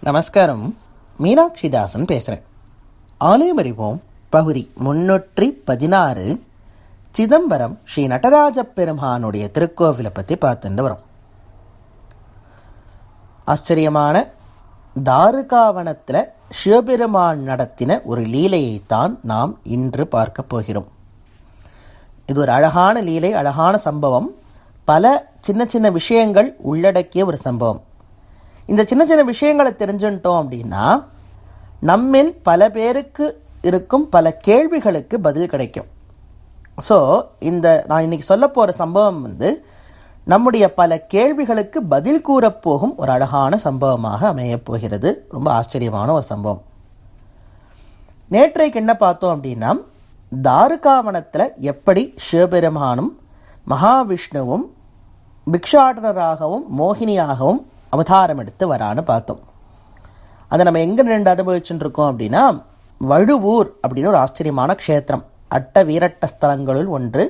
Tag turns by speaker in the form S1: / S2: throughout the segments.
S1: நமஸ்காரம். மீனாட்சிதாசன் பேசுகிறேன் ஆலயம் அறிவோம் பகுதி முன்னூற்றி பதினாறு. சிதம்பரம் ஸ்ரீ நடராஜ பெருமானுடைய திருக்கோவிலை பற்றி பார்த்துட்டு வரோம். ஆச்சரியமான தாருகாவனத்தில் சிவபெருமான் நடத்தின ஒரு லீலையைத்தான் நாம் இன்று பார்க்க போகிறோம். இது ஒரு அழகான லீலை அழகான சம்பவம். பல சின்ன சின்ன விஷயங்கள் உள்ளடக்கிய ஒரு சம்பவம். இந்த சின்ன சின்ன விஷயங்களை தெரிஞ்சுட்டோம் அப்படின்னா நம்மில் பல பேருக்கு இருக்கும் பல கேள்விகளுக்கு பதில் கிடைக்கும். ஸோ இந்த நான் இன்னைக்கு சொல்ல போகிற சம்பவம் வந்து நம்முடைய பல கேள்விகளுக்கு பதில் கூறப்போகும் ஒரு அழகான சம்பவமாக அமையப் போகிறது. ரொம்ப ஆச்சரியமான ஒரு சம்பவம். நேற்றைக்கு என்ன பார்த்தோம் அப்படின்னா தாருகாவனத்தில் எப்படி சிவபெருமானும் மகாவிஷ்ணுவும் பிக்ஷாடனராகவும் மோகினியாகவும் அவதாரம் எடுத்து வரான்னு பார்த்தோம். அதை நம்ம எங்கே ரெண்டு அனுபவிச்சுட்டு இருக்கோம் அப்படின்னா வழுவூர் அப்படின்னு ஒரு ஆச்சரியமான க்ஷேத்திரம். அட்ட வீரட்ட ஸ்தலங்களுள் ஒன்று.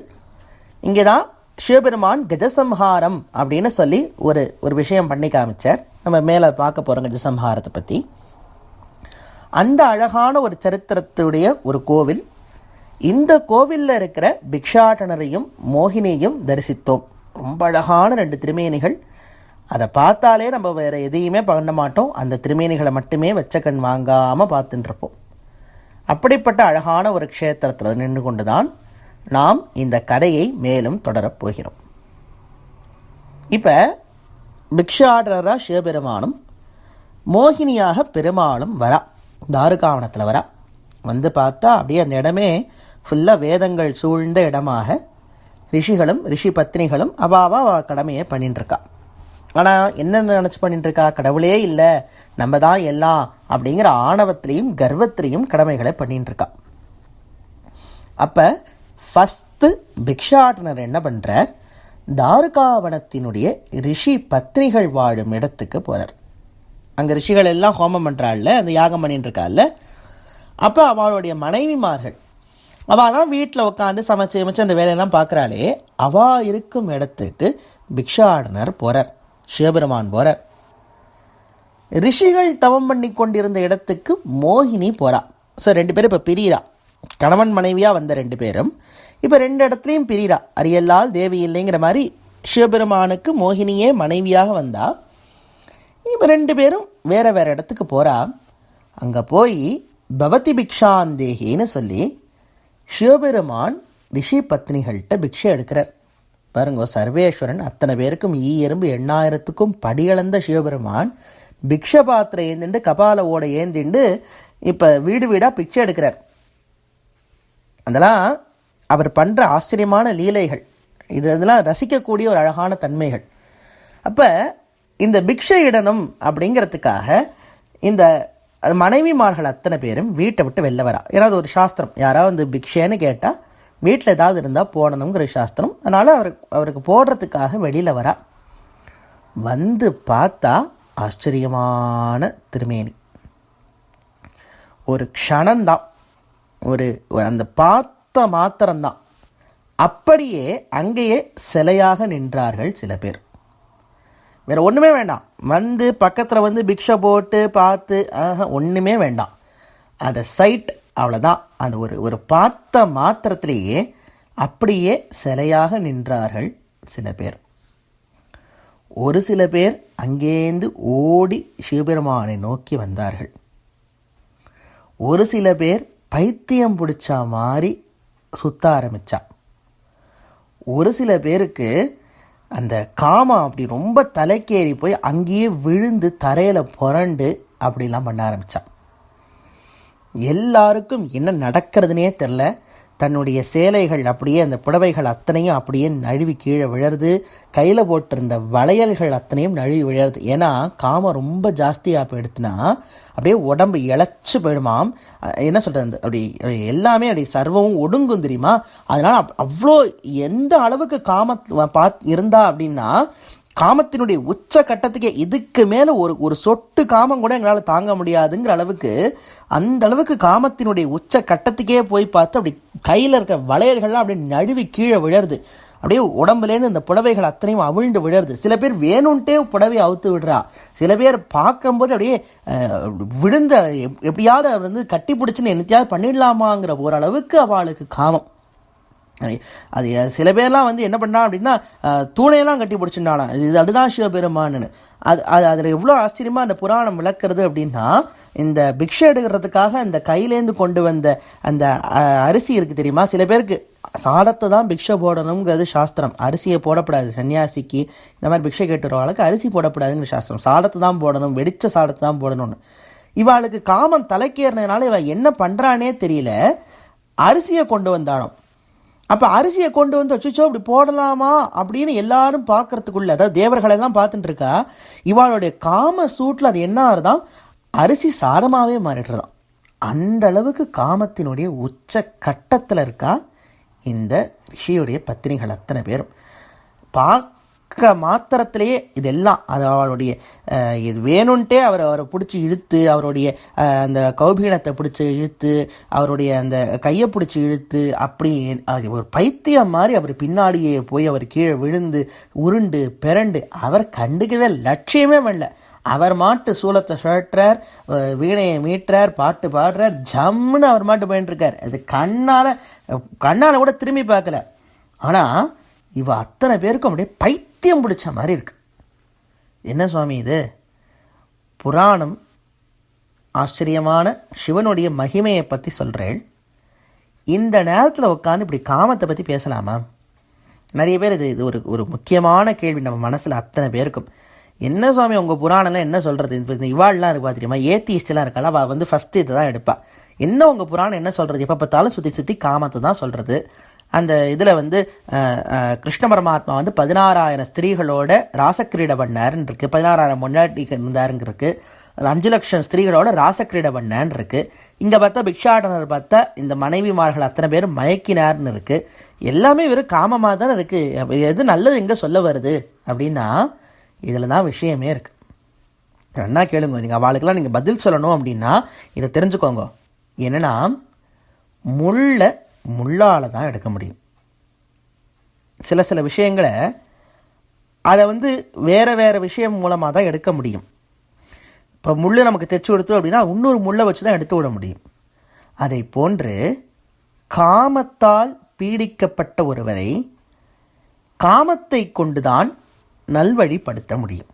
S1: இங்கே தான் சிவபெருமான் கஜசம்ஹாரம் அப்படின்னு சொல்லி ஒரு ஒரு விஷயம் பண்ணி காமிச்சார். நம்ம மேலே பார்க்க போகிறோம் கஜசம்ஹாரத்தை பற்றி அந்த அழகான ஒரு சரித்திரத்துடைய ஒரு கோவில். இந்த கோவிலில் இருக்கிற பிக்ஷாடனரையும் மோகினியையும் தரிசித்தோம். ரொம்ப அழகான ரெண்டு திருமேனிகள். அதை பார்த்தாலே நம்ம வேறு எதையுமே பண்ண மாட்டோம். அந்த திருமேனிகளை மட்டுமே வச்ச கண் வாங்காமல் பார்த்துட்டுருப்போம். அப்படிப்பட்ட அழகான ஒரு க்ஷேத்திரத்தில் நின்று கொண்டு தான் நாம் இந்த கதையை மேலும் தொடரப் போகிறோம். இப்போ பிக்ஷாடரராக சிவபெருமானும் மோகினியாக பெருமாளும் வரா. தாருகாவணத்தில் வரா. வந்து பார்த்தா அப்படியே அந்த இடமே ஃபுல்லாக வேதங்கள் சூழ்ந்த இடமாக. ரிஷிகளும் ரிஷி பத்னிகளும் அவாவா கடமையை பண்ணிட்டுருக்கான் ஆனால் என்ன நினச்சி பண்ணிட்டு இருக்கா கடவுளே இல்லை. நம்ம தான் எல்லாம் அப்படிங்கிற ஆணவத்திலையும் கர்வத்திலையும் கடமைகளை பண்ணிட்டு இருக்கா அப்போ ஃபஸ்ட்டு பிக்ஷாடனர் என்ன பண்ணுறார் தாருகாவனத்தினுடைய ரிஷி பத்னிகள் வாழும் இடத்துக்கு போகிறார் அங்கே ரிஷிகள் எல்லாம் ஹோமம் பண்ணுறாள்ல அந்த யாகம் பண்ணிட்டு இருக்காள்ல அப்போ அவளுடைய மனைவிமார்கள் அவள் தான் வீட்டில் உட்காந்து சமைச்சு சமைச்சு அந்த வேலையெல்லாம் பார்க்குறாளே அவள் இருக்கும் இடத்துக்கு பிக்ஷாடனர் போகிறார் சிவபெருமான் போகிறார் ரிஷிகள் தவம் பண்ணி கொண்டிருந்த இடத்துக்கு மோகினி போகிறா ஸோ ரெண்டு பேரும் இப்போ பிரியிறா. கணவன் மனைவியாக வந்த ரெண்டு பேரும் இப்போ ரெண்டு இடத்துலையும் பிரியிறா. அரியல்லால் தேவி இல்லைங்கிற மாதிரி சிவபெருமானுக்கு மோகினியே மனைவியாக வந்தா. இப்போ ரெண்டு பேரும் வேற வேற இடத்துக்கு போகிறா அங்கே போய் பவதி பிக்ஷாந்தேகின்னு சொல்லி சிவபெருமான் ரிஷி பத்னிகள்கிட்ட பிக்ஷை எடுக்கிறார். பாருங்க சர்வேஸ்வரன் அத்தனை பேருக்கும் ஈ எறும்பு எண்ணாயிரத்துக்கும் படியளந்த சிவபெருமான். பிக்ஷ பாத்திரம் ஏந்திண்டு கபால ஓட ஏந்திண்டு இப்போ வீடு வீடாக பிச்சை எடுக்கிறார். அதெல்லாம் அவர் பண்ணுற ஆச்சரியமான லீலைகள். இது இதெல்லாம் ரசிக்கக்கூடிய ஒரு அழகான தன்மைகள். அப்போ இந்த பிக்ஷை இடணும் அப்படிங்கிறதுக்காக இந்த மனைவிமார்கள் அத்தனை பேரும் வீட்டை விட்டு வெளில வரா. ஏன்னா அது ஒரு சாஸ்திரம். யாராவது வந்து பிக்ஷேன்னு கேட்டால் வீட்டில் ஏதாவது இருந்தால் போடணுங்கிற சாஸ்திரம். அதனால் அவர் அவருக்கு போடுறதுக்காக வெளியில் வரா. வந்து பார்த்தா ஆச்சரியமான திருமேனி. ஒரு க்ஷணந்தான். ஒரு அந்த பார்த்த மாத்திரம்தான் அப்படியே அங்கேயே சிலையாக நின்றார்கள் சில பேர். வேறு ஒன்றுமே வேண்டாம். வந்து பக்கத்தில் வந்து பிக்ஷை போட்டு பார்த்து ஆக ஒன்றுமே வேண்டாம். அதை சைட் அவ்வளோதான் அந்த ஒரு ஒரு பார்த்த மாத்திரத்திலேயே அப்படியே சிலையாக நின்றார்கள் சில பேர். ஒரு சில பேர் அங்கேருந்து ஓடி சிவபெருமானை நோக்கி வந்தார்கள். ஒரு சில பேர் பைத்தியம் பிடிச்சா மாதிரி சுத்த ஆரம்பிச்சா. ஒரு சில பேருக்கு அந்த காமா அப்படி ரொம்ப தலைக்கேறி போய் அங்கேயே விழுந்து தரையில் புரண்டு அப்படிலாம் பண்ண ஆரம்பித்தான் எல்லாருக்கும் என்ன நடக்கிறதுனே தெரில. தன்னுடைய சேலைகள் அப்படியே அந்த புடவைகள் அத்தனையும் அப்படியே நழுவி கீழே விழருது கையில் போட்டிருந்த வளையல்கள் அத்தனையும் நழுவி விழருது ஏன்னா காமம் ரொம்ப ஜாஸ்தியாக போயிடுத்துனா அப்படியே உடம்பு இழைச்சி போயிடுமாம். என்ன சொல்கிறது அப்படி எல்லாமே அப்படி சர்வமும் ஒடுங்கும் தெரியுமா? அதனால் அவ்வளோ எந்த அளவுக்கு காம பாத் இருந்தா அப்படின்னா காமத்தினுடைய உச்ச கட்டத்துக்கே இதுக்கு மேலே ஒரு ஒரு சொட்டு காமம் கூட எங்களால் தாங்க முடியாதுங்கிற அளவுக்கு அந்த அளவுக்கு காமத்தினுடைய உச்ச கட்டத்துக்கே போய் பார்த்து அப்படி கையில் இருக்க வளையல்கள்லாம் அப்படியே நழுவி கீழே விழருது. அப்படியே உடம்புலேருந்து இந்த புடவைகள் அத்தனையும் அவிழ்ந்து விழருது. சில பேர் வேணும்ன்ட்டே புடவை அவுத்து விடுறா. சில பேர் பார்க்கும்போது அப்படியே விழுந்த எப்- எப்படியாவது அவர் வந்து கட்டி பிடிச்சின்னு என்னத்தையாவது பண்ணிடலாமாங்கிற ஓரளவுக்கு அவளுக்கு காமம். அது- சில பேர்லாம் வந்து என்ன பண்ணா அப்படின்னா தூணையெல்லாம் கட்டி பிடிச்சிருந்தாலாம் இது அதுதான் சிவபெருமான்னு அது அது அதில் எவ்வளோ ஆச்சரியமாக அந்த புராணம் விளக்குறது அப்படின்னா இந்த பிக்ஷை எடுக்கிறதுக்காக அந்த கையிலேருந்து கொண்டு வந்த அந்த அரிசி இருக்குது தெரியுமா? சில பேருக்கு சாதத்தை தான் பிக்ஷை போடணுங்கிறது சாஸ்திரம். அரிசியை போடக்கூடாது சன்னியாசிக்கு. இந்த மாதிரி பிக்ஷை கேட்டுறவாளுக்கு அரிசி போடக்கூடாதுங்கிற சாஸ்திரம். சாதத்தை தான் போடணும் வெடித்த சாதத்தை தான் போடணும்னு. இவாளுக்கு காமம் தலைக்கேறினதுனால இவள் என்ன பண்ணுறானே தெரியல. அரிசியை கொண்டு வந்தாலும் அப்போ அரிசியை கொண்டு வந்து வச்சுச்சோ இப்படி போடலாமா? அப்படின்னு எல்லாரும் பார்க்கறதுக்குள்ள அதாவது தேவர்களெல்லாம் பார்த்துட்டு இருக்கா இவாளுடைய காம சூட்டில் அது என்ன ஆறுதான் அரிசி சாதமாகவே மாறிடுறதாம். அந்த அளவுக்கு காமத்தினுடைய உச்ச கட்டத்தில் இருக்கா இந்த ரிஷியுடைய பத்தினிகள் அத்தனை பேரும். பார்க்க மாத்திரத்திலேயே இதெல்லாம் அது அவருடைய இது வேணும்ன்ட்டே அவர் அவரை பிடிச்சி இழுத்து அவருடைய அந்த கௌபீனத்தை பிடிச்சி இழுத்து அவருடைய அந்த கையை பிடிச்சி இழுத்து அப்படி ஒரு பைத்தியம் மாதிரி அவர் பின்னாடியே போய் அவர் கீழே விழுந்து உருண்டு பிறண்டு அவர் கண்டுக்கவே லட்சியமே பண்ணல. அவர் மாட்டு சூலத்தை சுழற்றார் வீணையை மீட்டுறார் பாட்டு பாடுறார் ஜம்முன்னு அவர் மாட்டு போயிட்டுருக்கார் அது கண்ணால் கண்ணால் கூட திரும்பி பார்க்கல. ஆனால் இவ அத்தனை பேருக்கும் அப்படியே பைத்தியம் பிடிச்ச மாதிரி இருக்குது என்ன சுவாமி இது? புராணம் ஆச்சரியமான சிவனுடைய மகிமையை பற்றி சொல்கிறேன் இந்த நேரத்தில் உட்காந்து இப்படி காமத்தை பற்றி பேசலாமா? நிறைய பேர் இது இது ஒரு ஒரு முக்கியமான கேள்வி நம்ம மனசில் அத்தனை பேருக்கும். என்ன சுவாமி உங்கள் புராணம்லாம் என்ன சொல்கிறது இப்போ இந்த இவாள்லாம் இருக்கு தெரியுமா ஏத்திஸ்டெலாம் இருக்கல அவள் வந்து ஃபஸ்ட்டு இதை தான் எடுப்பாள் என்ன உங்கள் புராணம் என்ன சொல்கிறது எப்போ பார்த்தாலும் சுற்றி சுற்றி காமத்தை தான் சொல்கிறது அந்த இதில் வந்து கிருஷ்ண பரமாத்மா வந்து பதினாறாயிரம் ஸ்திரீகளோட ராசக்கிரீட பண்ணாருன்னு இருக்குது பதினாறாயிரம் முன்னாடி இருந்தாருங்க இருக்கு. அது அஞ்சு லட்சம் ஸ்திரீகளோட ராசக்கிரீட பண்ணான்னு இருக்கு. இங்கே பார்த்தா பிக்ஷாடனர் பார்த்தா இந்த மனைவிமார்கள் அத்தனை பேரும் மயக்கினார்னு இருக்கு. எல்லாமே வெறும் காமமாக தானே இருக்கு. எது நல்லது எங்கே சொல்ல வருது? அப்படின்னா இதில் தான் விஷயமே இருக்கு. என்ன கேளுங்க. நீங்கள் அவளுக்கெல்லாம் நீங்கள் பதில் சொல்லணும் அப்படின்னா இதை தெரிஞ்சுக்கோங்க. என்னன்னா முள்ளை முள்ளால் தான் எடுக்க முடியும். சில சில விஷயங்களை அதை வந்து வேறு வேறு விஷயம் மூலமாக தான் எடுக்க முடியும். இப்போ முள் நமக்கு தைச்சு கொடுத்தோம் அப்படின்னா இன்னொரு முள்ளை வச்சு தான் எடுத்து விட முடியும். அதை போன்று காமத்தால் பீடிக்கப்பட்ட ஒருவரை காமத்தை கொண்டுதான் நல்வழிப்படுத்த முடியும்.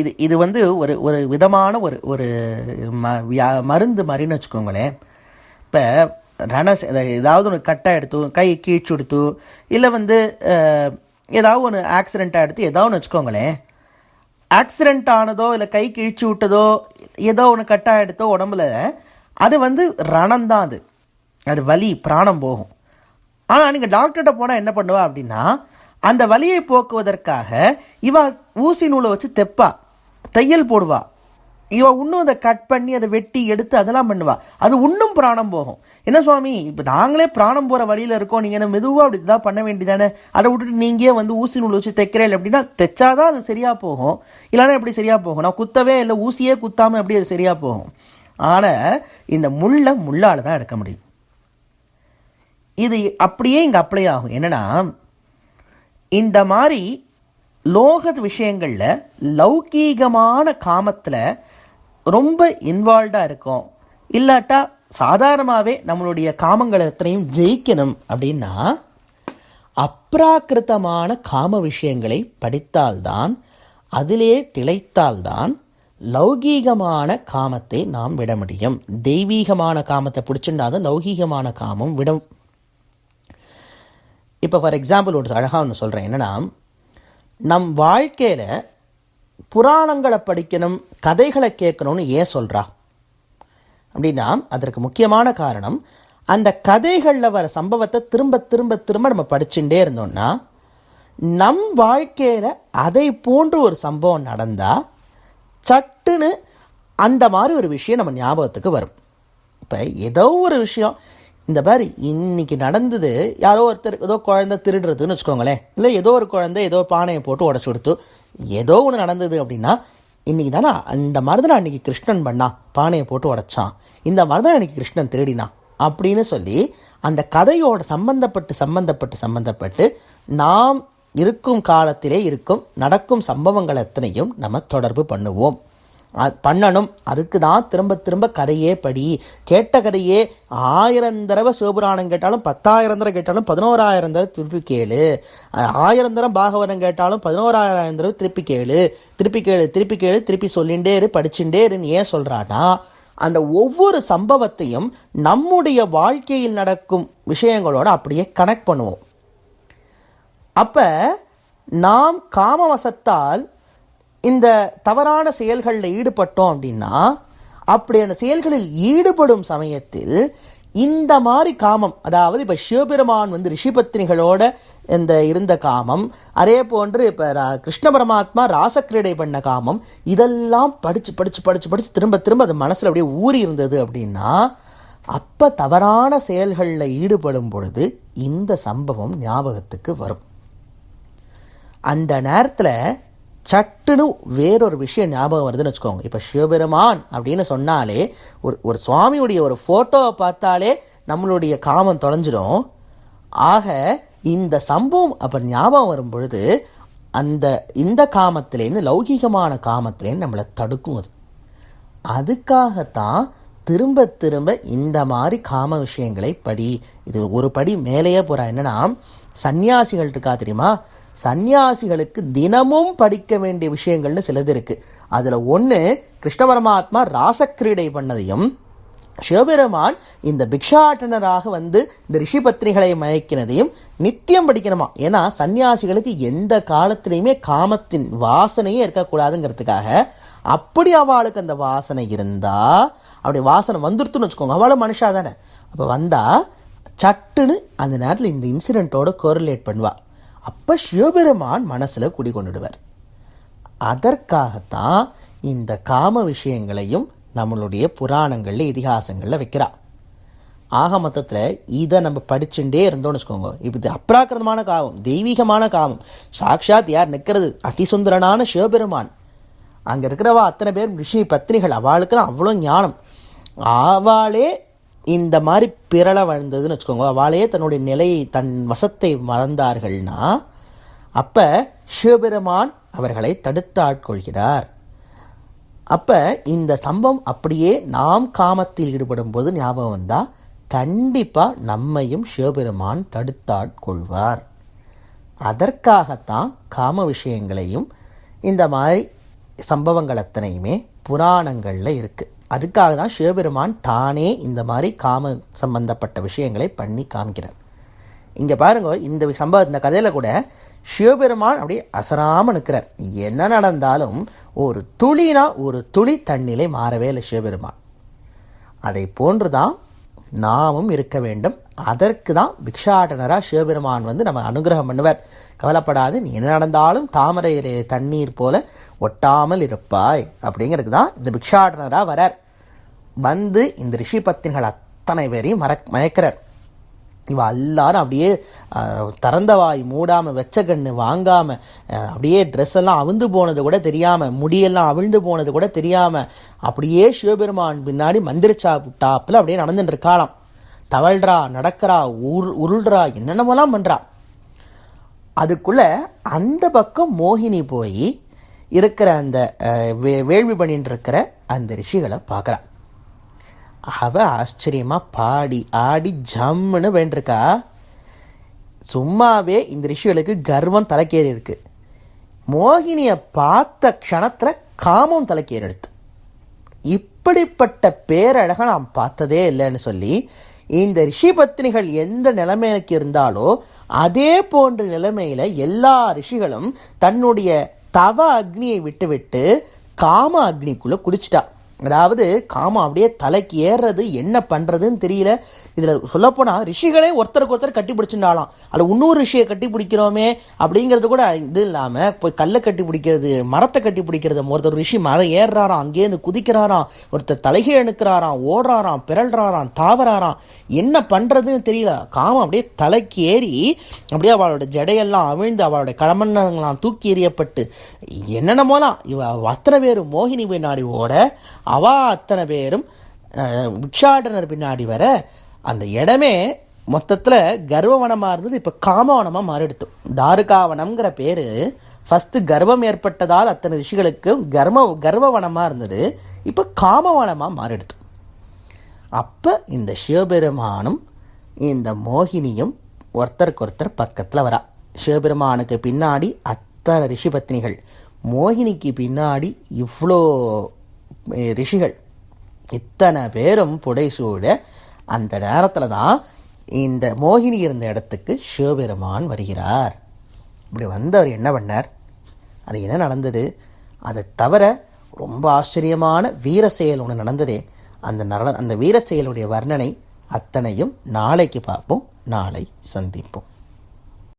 S1: இது இது வந்து ஒரு ஒரு விதமான ஒரு ஒரு ம மருந்து மாதிரின்னு வச்சுக்கோங்களேன். இப்போ ரண ஏதாவது ஒன்று கட்டாக எடுத்து கை கீழ்ச்சி கொடுத்து இல்லை வந்து ஏதாவது ஒன்று ஆக்சிடெண்ட்டாக எடுத்து ஏதாவது ஒன்று வச்சுக்கோங்களேன். ஆக்சிடெண்ட் ஆனதோ இல்லை கை கிழிச்சு விட்டதோ ஏதோ ஒன்று கட்டாக எடுத்தோ உடம்புல அது வந்து ரணம்தான் அது. அது வலி பிராணம் போகும். ஆனால் நீங்கள் டாக்டர்கிட்ட போனால் என்ன பண்ணுவா அப்படின்னா அந்த வலியை போக்குவதற்காக இவா ஊசி நூலை வச்சு தெப்பா தையல் போடுவா. இவ இன்னும் அதை கட் பண்ணி அதை வெட்டி எடுத்து அதெல்லாம் பண்ணுவா. அது இன்னும் பிராணம் போகும். என்ன சுவாமி? இப்போ நாங்களே பிராணம் போகிற வழியில் இருக்கோம். நீங்கள் என்ன மெதுவாக அப்படி இதாக பண்ண வேண்டியதானே? அதை விட்டுட்டு நீங்களே வந்து ஊசி நூல் வச்சு தைக்கிறேன் அப்படின்னா தைச்சாதான் அது சரியாக போகும். இல்லைன்னா எப்படி சரியாக போகும்? நான் குத்தவே இல்லை. ஊசியே குத்தாமல் எப்படி அது சரியாக போகும்? ஆனால் இந்த முள்ளை முள்ளால் தான் எடுக்க முடியும். இது அப்படியே இங்கே அப்ளை ஆகும். என்னென்னா இந்த மாதிரி லோக விஷயங்களில் லௌகீகமான காமத்தில் ரொம்ப இன்வால்வ்டாக இருக்கும். இல்லாட்டா சாதாரணமாகவே நம்மளுடைய காமங்கள் எத்தனையும் ஜெயிக்கணும் அப்படின்னா அப்ராக்கிருத்தமான காம விஷயங்களை படித்தால்தான் அதிலே திளைத்தால்தான் லௌகீகமான காமத்தை நாம் விட முடியும். தெய்வீகமான காமத்தை பிடிச்சிருந்தாதான் லௌகீகமான காமம் விடும். இப்போ ஃபார் எக்ஸாம்பிள் ஒரு அழகாக ஒன்று சொல்கிறேன் என்னன்னா நம் வாழ்க்கையில் புராணங்களை படிக்கணும் கதைகளை கேட்கணும்னு ஏன் சொல்கிறா அப்படின்னா அதற்கு முக்கியமான காரணம் அந்த கதைகளில் வர சம்பவத்தை திரும்ப திரும்ப திரும்ப நம்ம படிச்சுட்டே இருந்தோம்னா நம் வாழ்க்கையில் அதை போன்று ஒரு சம்பவம் நடந்தால் சட்டுன்னு அந்த மாதிரி ஒரு விஷயம் நம்ம ஞாபகத்துக்கு வரும். இப்போ ஏதோ ஒரு விஷயம் இந்த மாதிரி இன்னைக்கு நடந்தது யாரோ ஒருத்தர் ஏதோ குழந்தை திருடுறதுன்னு வச்சுக்கோங்களேன். இல்லை ஏதோ ஒரு குழந்தை ஏதோ பானையை போட்டு உடச்சி கொடுத்து ஏதோ ஒன்று நடந்தது அப்படின்னா இன்னைக்கு தானே? இந்த மருதனை அன்றைக்கி கிருஷ்ணன் பண்ணா பானையை போட்டு உடைச்சான். இந்த மருதனை அன்றைக்கி கிருஷ்ணன் திருடினா அப்படின்னு சொல்லி அந்த கதையோட சம்பந்தப்பட்டு சம்பந்தப்பட்டு சம்பந்தப்பட்டு நாம் இருக்கும் காலத்திலே இருக்கும் நடக்கும் சம்பவங்கள் அத்தனையும் நம்ம தொடர்பு பண்ணுவோம். பண்ணணும். அதுக்கு தான் திரும்ப திரும்ப கதையே படி. கேட்ட கதையே ஆயிரம் தடவை சிவபுராணம் கேட்டாலும் பத்தாயிரம் தடவை கேட்டாலும் பதினோராயிரம் தடவை திருப்பி கேளு. ஆயிரம் தடவை பாகவதம் கேட்டாலும் பதினோராயிரம் தடவை திருப்பி கேளு. திருப்பி கேளு திருப்பி கேளு திருப்பி சொல்லிண்டே இரு படிச்சுட்டே இருன்னு ஏன் சொல்கிறான்னா அந்த ஒவ்வொரு சம்பவத்தையும் நம்முடைய வாழ்க்கையில் நடக்கும் விஷயங்களோடு அப்படியே கனெக்ட் பண்ணுவோம். அப்போ நாம் காமவசத்தால் இந்த தவறான செயல்களில் ஈடுபட்டோம் அப்படின்னா அப்படி அந்த செயல்களில் ஈடுபடும் சமயத்தில் இந்த மாதிரி காமம் அதாவது இப்போ சிவபெருமான் வந்து ரிஷிபத்னிகளோட இந்த இருந்த காமம் அதே போன்று இப்போ கிருஷ்ண பரமாத்மா ராசக்கிரீடை பண்ண காமம் இதெல்லாம் படித்து படித்து படித்து படித்து திரும்ப திரும்ப அது மனசில் அப்படியே ஊறி இருந்தது அப்படின்னா அப்போ தவறான செயல்களில் ஈடுபடும் பொழுது இந்த சம்பவம் ஞாபகத்துக்கு வரும். அந்த நேரத்தில் சட்டுன்னு வேறொரு விஷயம் ஞாபகம் வருதுன்னு வச்சுக்கோங்க. இப்போ சிவபெருமான் அப்படின்னு சொன்னாலே ஒரு ஒரு சுவாமியுடைய ஒரு ஃபோட்டோவை பார்த்தாலே நம்மளுடைய காமம் தொலைஞ்சிடும் ஆக இந்த சம்பவம் அப்போ ஞாபகம் வரும் பொழுது அந்த இந்த காமத்திலேருந்து லௌகிகமான காமத்திலேருந்து நம்மளை தடுக்கும் அது. அதுக்காகத்தான் திரும்ப திரும்ப இந்த மாதிரி காம விஷயங்களை படி இது ஒரு படி மேலேயே போகிறா என்னன்னா சன்னியாசிகள் இருக்கா தெரியுமா? சந்நியாசிகளுக்கு தினமும் படிக்க வேண்டிய விஷயங்கள்னு சிலது இருக்குது அதில் ஒன்று கிருஷ்ண பரமாத்மா ராசக்கிரீடை பண்ணதையும் சிவபெருமான் இந்த பிக்ஷாட்டனராக வந்து இந்த ரிஷி பத்திரிகளை மயக்கினதையும் நித்தியம் படிக்கணுமா? ஏன்னா சன்னியாசிகளுக்கு எந்த காலத்திலையுமே காமத்தின் வாசனையே இருக்கக்கூடாதுங்கிறதுக்காக அப்படி அவளுக்கு அந்த வாசனை இருந்தால் அப்படி வாசனை வந்துருத்துன்னு வச்சுக்கோங்க. அவளும் மனுஷா தானே அப்போ வந்தால் சட்டுன்னு அந்த நேரத்தில் இந்த இன்சிடெண்ட்டோட கோரிலேட் பண்ணுவாள் அப்போ சிவபெருமான் மனசில் குடிகொண்டுடுவார். அதற்காகத்தான் இந்த காம விஷயங்களையும் நம்மளுடைய புராணங்களில் இதிகாசங்களில் வைக்கிறா ஆக மொத்தத்தில் இதை நம்ம படிச்சுட்டே இருந்தோம்னு வச்சுக்கோங்க. இப்போ இது அப்ராக்கிரதமான காமம் தெய்வீகமான காமம். சாக்ஷாத் யார் நிற்கிறது அதிசுந்தரனான சிவபெருமான். அங்கே இருக்கிறவா அத்தனை பேர் ரிஷி பத்னிகள் அவளுக்கெல்லாம் தான் அவ்வளோ ஞானம். ஆவாளே இந்த மாதிரி பிறள வாழ்ந்ததுன்னு வச்சுக்கோங்க. அவளே தன்னுடைய நிலையை தன் வசத்தை மறந்தார்கள்னா அப்போ சிவபெருமான் அவர்களை தடுத்து ஆட்கொள்கிறார் அப்போ இந்த சம்பவம் அப்படியே நாம் காமத்தில் ஈடுபடும் போது ஞாபகம் வந்தால் கண்டிப்பாக நம்மையும் சிவபெருமான் தடுத்தாட்கொள்வார் அதற்காகத்தான் காம விஷயங்களையும் இந்த மாதிரி சம்பவங்கள் அத்தனையுமே புராணங்களில் இருக்குது அதுக்காக தான் சிவபெருமான் தானே இந்த மாதிரி காம சம்பந்தப்பட்ட விஷயங்களை பண்ணி காமிக்கிறார். இங்கே பாருங்க இந்த சம்பவ இந்த கதையில் கூட சிவபெருமான் அப்படியே அசராமல் நிற்கிறார் என்ன நடந்தாலும் ஒரு துளினா ஒரு துளி தண்ணிலே மாறவே இல்லை சிவபெருமான். அதை போன்று தான் நாமும் இருக்க வேண்டும். அதற்கு தான் பிக்ஷாடனராக சிவபெருமான் வந்து நம்ம அனுகிரகம் பண்ணுவார். கவலைப்படாது. நீ என்ன நடந்தாலும் தாமரையிலே தண்ணீர் போல ஒட்டாமல் இருப்பாய். அப்படிங்கிறதுக்கு தான் இந்த பிக்ஷாடனராக வரார். வந்து இந்த ரிஷி பத்தின்கள் அத்தனை பேரையும் மற மயக்கிறார். இவ எல்லாரும் அப்படியே திறந்த வாய் மூடாமல் வெச்ச கண்ணு வாங்காமல் அப்படியே ட்ரெஸ் எல்லாம் அவிழ்ந்து போனது கூட தெரியாமல் முடியெல்லாம் அவிழ்ந்து போனது கூட தெரியாமல் அப்படியே சிவபெருமான் பின்னாடி மந்திரிச்சா டாப்பில் அப்படியே நடந்துட்டு இருக்காளாம். தவழ்றா நடக்கிறா உரு உருள்றா என்னென்னமோலாம் பண்ணுறா அதுக்குள்ள அந்த பக்கம் மோகினி போய் இருக்கிற அந்த வே- வேள்வி பண்ணிட்டு இருக்கிற அந்த ரிஷிகளை பார்க்குறான். அவ ஆச்சரியமாக பாடி ஆடி ஜம்முன்னு வேண்டிருக்கா. சும்மாவே இந்த ரிஷிகளுக்கு கர்வம் தலைக்கேறி இருக்கு. மோகினியை பார்த்த க்ஷணத்தில் காமம் தலைக்கேறி எடுத்து. இப்படிப்பட்ட பேரழகை நான் பார்த்ததே இல்லைன்னு சொல்லி இந்த ரிஷி பத்தினிகள் எந்த நிலைமைக்கு இருந்தாலோ அதே போன்ற நிலைமையில எல்லா ரிஷிகளும் தன்னுடைய தவ அக்னியை விட்டுவிட்டு காம அக்னிக்குள்ளே குதிச்சிட்டா. அதாவது காமம் அப்படியே தலைக்கு ஏறுறது என்ன பண்ணுறதுன்னு தெரியல. இதில் சொல்லப்போனால் ரிஷிகளே ஒருத்தருக்கு ஒருத்தர் கட்டி பிடிச்சிருந்தாலாம் அதில் இன்னொரு ரிஷியை கட்டி பிடிக்கிறோமே அப்படிங்கிறது கூட இது இல்லாமல் போய் கல்லை கட்டி பிடிக்கிறது மரத்தை கட்டி பிடிக்கிறது ஒருத்தர் ரிஷி மரம் ஏறுறாராம் அங்கேருந்து குதிக்கிறாராம் ஒருத்தர் தலைகை அணுக்கிறாராம் ஓடுறாராம் பிறல்றாராம் தாவறாராம். என்ன பண்ணுறதுன்னு தெரியல. காமம் அப்படியே தலைக்கு ஏறி அப்படியே அவளோட ஜடையெல்லாம் அவிழ்ந்து அவளோட களமண்ணங்களாம் தூக்கி எறியப்பட்டு என்னென்னமோலாம் இவ அத்தனை பேர் மோகினி பின்னாடி ஓட அவா அத்தனை பேரும் பிக்ஷாடனர் பின்னாடி வர அந்த இடமே மொத்தத்தில் கர்வவனமாக இருந்தது இப்போ காமவனமாக மாறிடுத்து. தாருகாவனம்ங்கிற பேர் ஃபஸ்ட்டு கர்வம் ஏற்பட்டதால் அத்தனை ரிஷிகளுக்கு கர்ம கர்வவனமாக இருந்தது இப்போ காமவனமாக மாறிடுத்து. அப்போ இந்த சிவபெருமானும் இந்த மோகினியும் ஒருத்தருக்கு ஒருத்தர் பக்கத்தில் வரா. சிவபெருமானுக்கு பின்னாடி அத்தனை ரிஷி பத்னிகள் மோகினிக்கு பின்னாடி இவ்வளோ ரிஷிகள். இத்தனை பேரும் புடைசூட அந்த நேரத்தில் தான் இந்த மோகினி இருந்த இடத்துக்கு சிவபெருமான் வருகிறார். இப்படி வந்தவர் என்ன பண்ணார்? அது என்ன நடந்தது? அதை தவிர ரொம்ப ஆச்சரியமான வீர செயல் ஒன்று நடந்ததே. அந்த நட அந்த வீர செயலுடைய வர்ணனை அத்தனையும் நாளைக்கு பார்ப்போம் நாளை சந்திப்போம்.